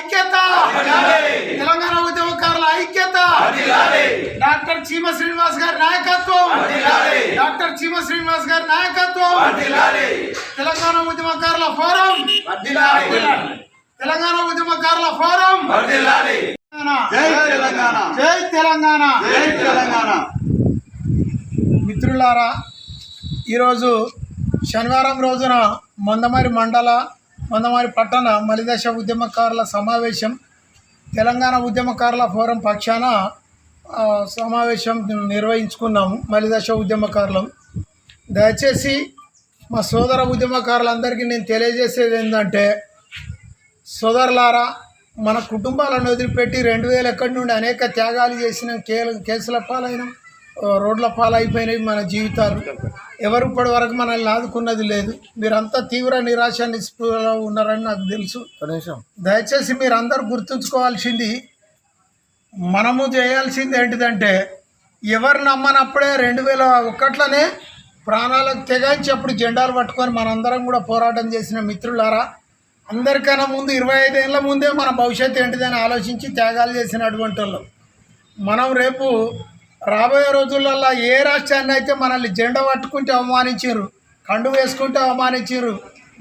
ఐక్యత. తెలంగాణ ఉద్యమకారుల ఐక్యత. డాక్టర్ చీమ శ్రీనివాస్ గారి నాయకత్వం. డాక్టర్ చీమ శ్రీనివాస్ గారి నాయకత్వం. తెలంగాణ ఉద్యమకారుల ఫోరం. తెలంగాణ ఉద్యమకారుల ఫోరం. జై తెలంగాణ. జై తెలంగాణ. మిత్రులారా ఈరోజు శనివారం రోజున మందమరి మండల మందమారి పట్టణ మలిదశ ఉద్యమకారుల సమావేశం తెలంగాణ ఉద్యమకారుల ఫోరం పక్షాన సమావేశం నిర్వహించుకున్నాము మలిదశ ఉద్యమకారులం. దయచేసి మా సోదర ఉద్యమకారులందరికీ నేను తెలియజేసేది ఏంటంటే సోదరులారా మన కుటుంబాలను వదిలిపెట్టి రెండు వేల ఎక్కడి నుండి అనేక త్యాగాలు చేసిన కేసుల పాలైన. రోడ్ల పాలైపోయినాయి మన జీవితాలు. ఎవరు ఇప్పటి వరకు మనల్ని ఆదుకున్నది లేదు. మీరంతా తీవ్ర నిరాశ నిస్పృహలో ఉన్నారని నాకు తెలుసు. దయచేసి మీరందరూ గుర్తుంచుకోవాల్సింది మనము చేయాల్సింది ఏంటిదంటే ఎవరు నమ్మనప్పుడే రెండు వేల ఒకట్లోనే ప్రాణాలకు తెగాయించి అప్పుడు జెండాలు పట్టుకొని మనందరం కూడా పోరాటం చేసిన మిత్రులారా అందరికన్నా ముందు ఇరవై ఐదేళ్ళ ముందే మన భవిష్యత్తు ఏంటిదని ఆలోచించి త్యాగాలు చేసినటువంటి వాళ్ళం. మనం రేపు రాబోయే రోజులలో ఏ రాష్ట్రాన్ని అయితే మనల్ని జెండా పట్టుకుంటే అవమానించారు కండు వేసుకుంటే అవమానించారు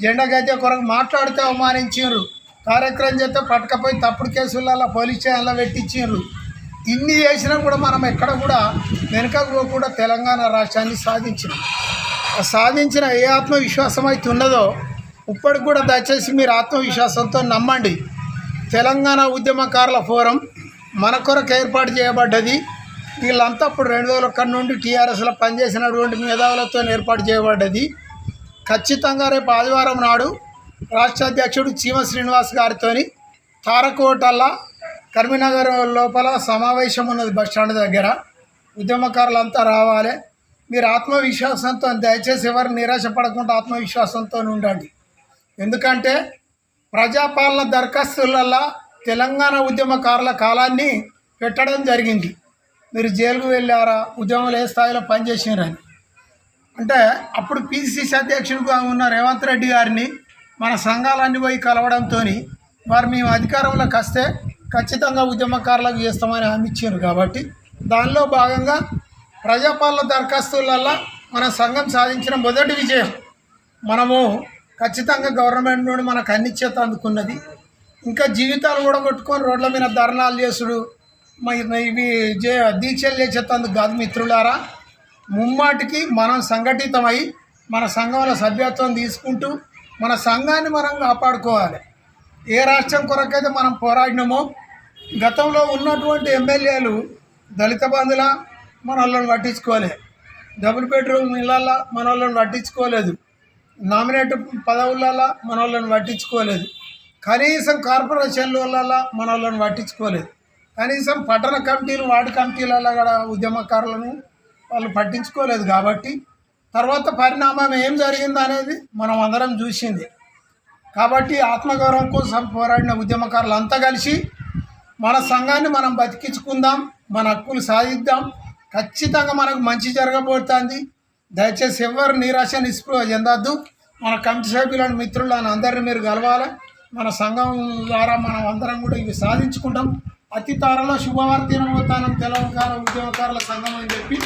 జెండాకైతే కొరకు మాట్లాడితే అవమానించారు కార్యక్రమం చేస్తే పట్టుకపోయి తప్పుడు కేసులలో పోలీస్ స్టేషన్లో పెట్టించారు. ఇన్ని చేసినా కూడా మనం ఎక్కడ కూడా వెనుకకు పోకుండా తెలంగాణ రాష్ట్రాన్ని సాధించిన సాధించిన ఏ ఆత్మవిశ్వాసం అయితే ఉన్నదో ఇప్పటికి కూడా దయచేసి మీరు ఆత్మవిశ్వాసంతో నమ్మండి. తెలంగాణ ఉద్యమకారుల ఫోరం మన కొరకు ఏర్పాటు చేయబడ్డది. వీళ్ళంతా అప్పుడు రెండు వేల ఒక్కడి నుండి టీఆర్ఎస్లో పనిచేసినటువంటి మేధావులతో ఏర్పాటు చేయబడ్డది. ఖచ్చితంగా రేపు ఆదివారం నాడు రాష్ట్ర అధ్యక్షుడు చీమ శ్రీనివాస్ గారితో తారకోటల్లా కరీంనగర్ లోపల సమావేశం ఉన్నది బస్ స్టాండ్ దగ్గర. ఉద్యమకారులంతా రావాలి. మీరు ఆత్మవిశ్వాసంతో దయచేసి ఎవరు నిరాశపడకుండా ఆత్మవిశ్వాసంతో ఉండండి. ఎందుకంటే ప్రజాపాలన దరఖాస్తులలో తెలంగాణ ఉద్యమకారుల కాలాన్ని పెట్టడం జరిగింది. మీరు జైలుకు వెళ్ళారా ఉద్యమంలో ఏ స్థాయిలో పనిచేసినారని అంటే అప్పుడు పిసిసి అధ్యక్షుడిగా ఉన్న రేవంత్ రెడ్డి గారిని మన సంఘాలన్నీ పోయి కలవడంతో వారు మేము అధికారంలోకి వస్తే ఖచ్చితంగా ఉద్యమకారులకు చేస్తామని హామీ ఇచ్చారు కాబట్టి దానిలో భాగంగా ప్రజాపాలన దరఖాస్తులలో మన సంఘం సాధించిన మొదటి విజయం మనము ఖచ్చితంగా గవర్నమెంట్ నుండి మనకు అన్ని చేత అందుకున్నది. ఇంకా జీవితాలు కూడా కొట్టుకొని రోడ్ల మీద ధర్నాలు చేసుడు ఇవి జే దీక్షలు చేసేందుకు కాదు మిత్రులారా. ముమ్మాటికి మనం సంఘటితమై మన సంఘంలో సభ్యత్వం తీసుకుంటూ మన సంఘాన్ని మనం కాపాడుకోవాలి. ఏ రాష్ట్రం కొరకైతే మనం పోరాడినామో గతంలో ఉన్నటువంటి ఎమ్మెల్యేలు దళిత బంధుల మన వాళ్ళని పట్టించుకోలే. డబుల్ బెడ్రూమ్ ఇళ్ళల్లో మన వాళ్ళని పట్టించుకోలేదు. నామినేట్ పదవులలో మన వాళ్ళని పట్టించుకోలేదు. కనీసం కార్పొరేషన్లలో మన వాళ్ళని పట్టించుకోలేదు. కనీసం పట్టణ కమిటీలు వార్డు కమిటీలలో కూడా ఉద్యమకారులను వాళ్ళు పట్టించుకోలేదు కాబట్టి తర్వాత పరిణామం ఏం జరిగింది అనేది మనం అందరం చూసింది. కాబట్టి ఆత్మగౌరవం కోసం పోరాడిన ఉద్యమకారులు అంతా కలిసి మన సంఘాన్ని మనం బతికించుకుందాం మన హక్కులు సాధిద్దాం. ఖచ్చితంగా మనకు మంచి జరగబోతుంది. దయచేసి ఎవరు నిరాశ నిస్పృహ చెందొద్దు. మన కమిటీ సభ్యులను మిత్రులను అందరిని మీరు కలవాలి. మన సంఘం ద్వారా మనం అందరం కూడా ఇవి సాధించుకుంటాం. అతి త్వరలో శుభవార్తీనమవుతానం తెలంగాణ ఉద్యమకారుల సంఘం అని చెప్పి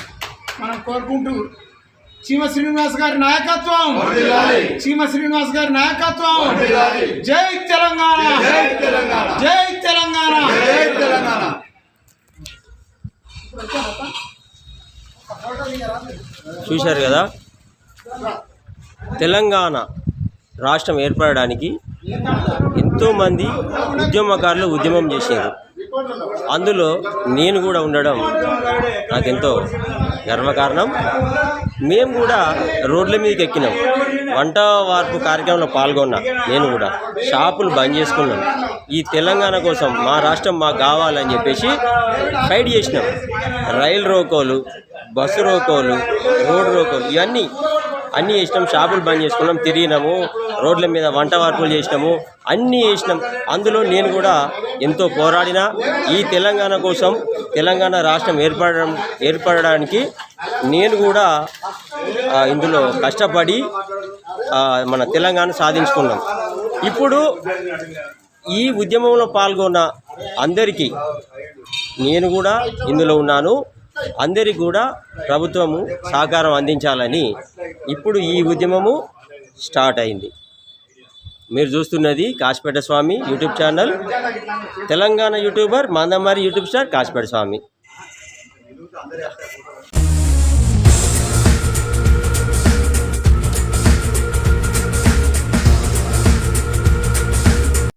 మనం కోరుకుంటూ చీమ శ్రీనివాస్ గారి నాయకత్వం. చీమ శ్రీనివాస్ గారి నాయకత్వం. జై తెలంగాణ. జై తెలంగాణ. జై తెలంగాణ. జై తెలంగాణ. చూశారు కదా? తెలంగాణ రాష్ట్రం ఏర్పడడానికి ఎంతోమంది ఉద్యమకారులు ఉద్యమం చేశారు. అందులో నేను కూడా ఉండడం నాకెంతో గర్వకారణం. మేము కూడా రోడ్ల మీదకి ఎక్కినాం. వంట వార్పు కార్యక్రమంలో పాల్గొన్నా నేను కూడా షాపులు బంద్ చేసుకున్నాం. ఈ తెలంగాణ కోసం మా రాష్ట్రం మాకు కావాలని చెప్పేసి ఫైట్ చేసినాం. రైలు రోకోలు బస్సు రోకోలు రోడ్ రోకోలు ఇవన్నీ అన్నీ చేసినాం షాపులు బంద్ చేసుకున్నాం తిరిగినాము రోడ్ల మీద వంట వార్పులు చేసినాము అన్నీ చేసినాం అందులో నేను కూడా ఎంతో పోరాడినా. ఈ తెలంగాణ కోసం తెలంగాణ రాష్ట్రం ఏర్పడడం ఏర్పడడానికి నేను కూడా ఇందులో కష్టపడి మన తెలంగాణ సాధించుకున్నాం. ఇప్పుడు ఈ ఉద్యమంలో పాల్గొన్న అందరికీ నేను కూడా ఇందులో ఉన్నాను. అందరికి కూడా ప్రభుత్వము సహకారం అందించాలని ఇప్పుడు ఈ ఉద్యమము స్టార్ట్ అయింది. మీరు చూస్తున్నది Kashapeta Swamy YouTube channel Telangana YouTuber Mandamarri YouTube star Kashapeta Swamy.